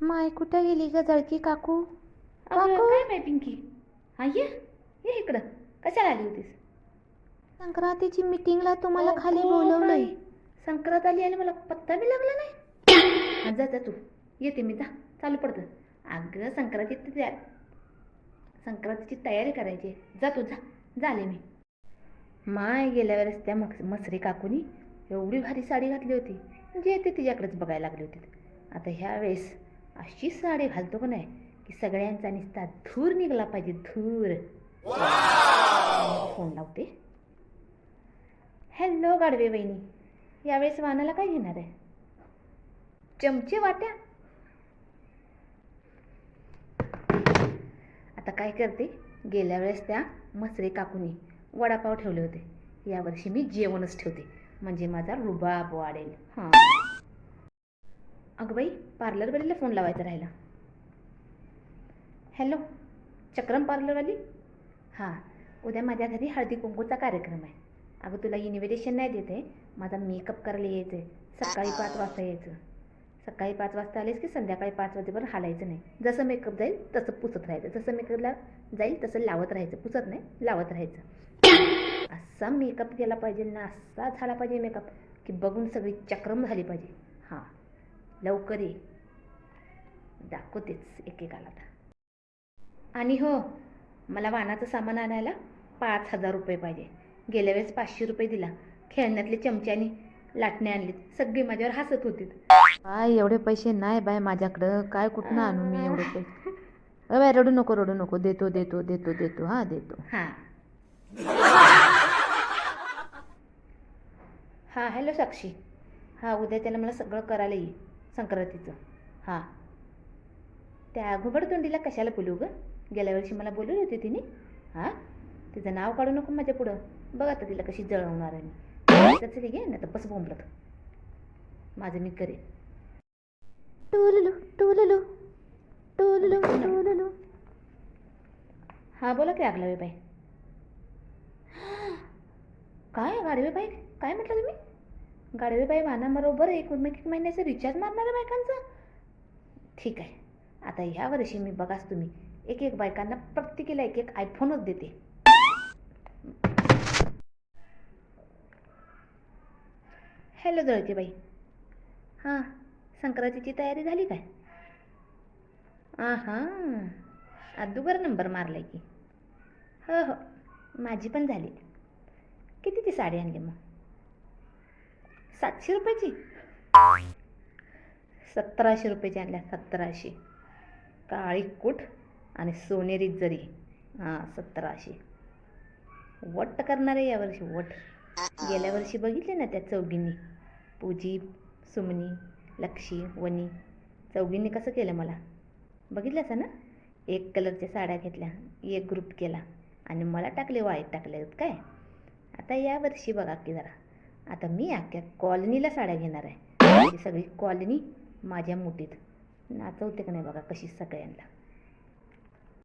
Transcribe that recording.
माय कुठं गेली ग जळकी काकू? अगं काकू? काय नाही पिंकी? हा ये ये इकडं. कशाला आली होतीस? संक्रांतीची मीटिंगला तुम्हाला खाली बोलवलंय. बाई, संक्रांत आली आणि मला पत्ता बी लागला नाही. हा, जा जा तू. येते मी जा. चालू पडतं. अगं संक्रांतीत त्या संक्रांतीची तयारी करायची आहे. जा तू जा. झाले मी. माय गेल्या वेळेस त्या मक मसरी काकूनी एवढी भारी साडी घातली होती. जे ते तिच्याकडेच बघायला लागले होते. आता ह्या वेळेस अशी साडी घालतो का नाही की सगळ्यांचा निस्ता धूर निघाला पाहिजे धूर. फोन लावते. हॅलो गाडवे बहिणी. यावेळेस वानाला काय घेणार आहे? चमचे वाट्या. आता काय करते गेल्या वेळेस त्या मसरे काकूनी वडापाव ठेवले होते. यावर्षी मी जेवणच ठेवते. म्हणजे माझा रुबाब वाढेल. हां. अगं बाई पार्लरवालीला फोन लावायचा राहिला. हॅलो चक्रम पार्लरवाली हां उद्या माझ्या घरी हळदी कुंकूचा कार्यक्रम आहे. अगं तुला इन्व्हिटेशन नाही देते माझा मेकअप करायला यायचं आहे. सकाळी पाच वाजता यायचं. सकाळी पाच वाजता आलेस की संध्याकाळी पाच वाजेपर्यंत हालायचं नाही. जसं मेकअप जाईल तसं पुसत राहायचं. जसं मेकअपला जाईल तसं लावत राहायचं. पुसत नाही लावत राहायचं. असा मेकअप केला पाहिजे ना असा झाला पाहिजे मेकअप की बघून सगळी चक्रम झाली पाहिजे. लवकर ये. दाखवतेच एकेकाला आता. आणि हो मला वाणाचं सामान आणायला पाच हजार रुपये पाहिजे. गेल्या वेळेस पाचशे रुपये दिला. खेळण्यातले चमच्यानी लाटणे आणले सगळी माझ्यावर हसत होती. काय एवढे पैसे नाही बाय माझ्याकडं. काय कुठनं आणू मी एवढे पैसे? बाय रडू नको रडू नको. देतो देतो देतो देतो. हां देतो. हां. हां हॅलो साक्षी. हां उद्या त्याला मला सगळं करायला ये. संक्रांतीचं. हां. त्या घुबडतोंडीला कशाला बोलू ग? गेल्या वर्षी मला बोलवली होती तिने. हां? तिचं नाव काढू नको माझ्या पुढं. बघ आता तिला कशी जळवणार आहे मी. त्याचं घे ना तर बस बोंबलत. माझं मी करेन. टुलुलु टुलुलु टुलुलु टुलुलु. हां बोला की लागला बाई. काय गाडवे बाई? काय म्हटलं तुम्ही? गाडवेबाई वाहनाबरोबर एक एक महिन्याचं रिचार्ज मारणार बायकांचं? ठीक आहे. आता ह्या वर्षी मी बघाच तुम्ही. एक एक बायकांना प्रत्येकीला एक एक आयफोनच देते. हॅलो जळते बाई हां संक्रांतीची तयारी झाली काय? हां अदुगर नंबर मारलाय की. हो हो माझी पण झाली. कितीची साडी आणली मग? सातशे रुपयाची? सतराशे रुपयाची आणल्या सतराशे. काळी कूट आणि सोनेरी जरी. हां सतराशे. वट करणार आहे यावर्षी वट. गेल्या वर्षी बघितले ना त्या चौघींनी? पूजी सुमनी लक्षी वनी. चौघींनी कसं केलं मला? बघितलं असं ना? एक कलरच्या साड्या घेतल्या एक ग्रुप केला आणि मला टाकले वाईट टाकले. काय? आता यावर्षी बघा की जरा. आता मी अख्ख्या कॉलनीला साड्या घेणार आहे. सगळी कॉलनी माझ्या मुठीत. नाचवते का नाही बघा कशी सगळ्यांना.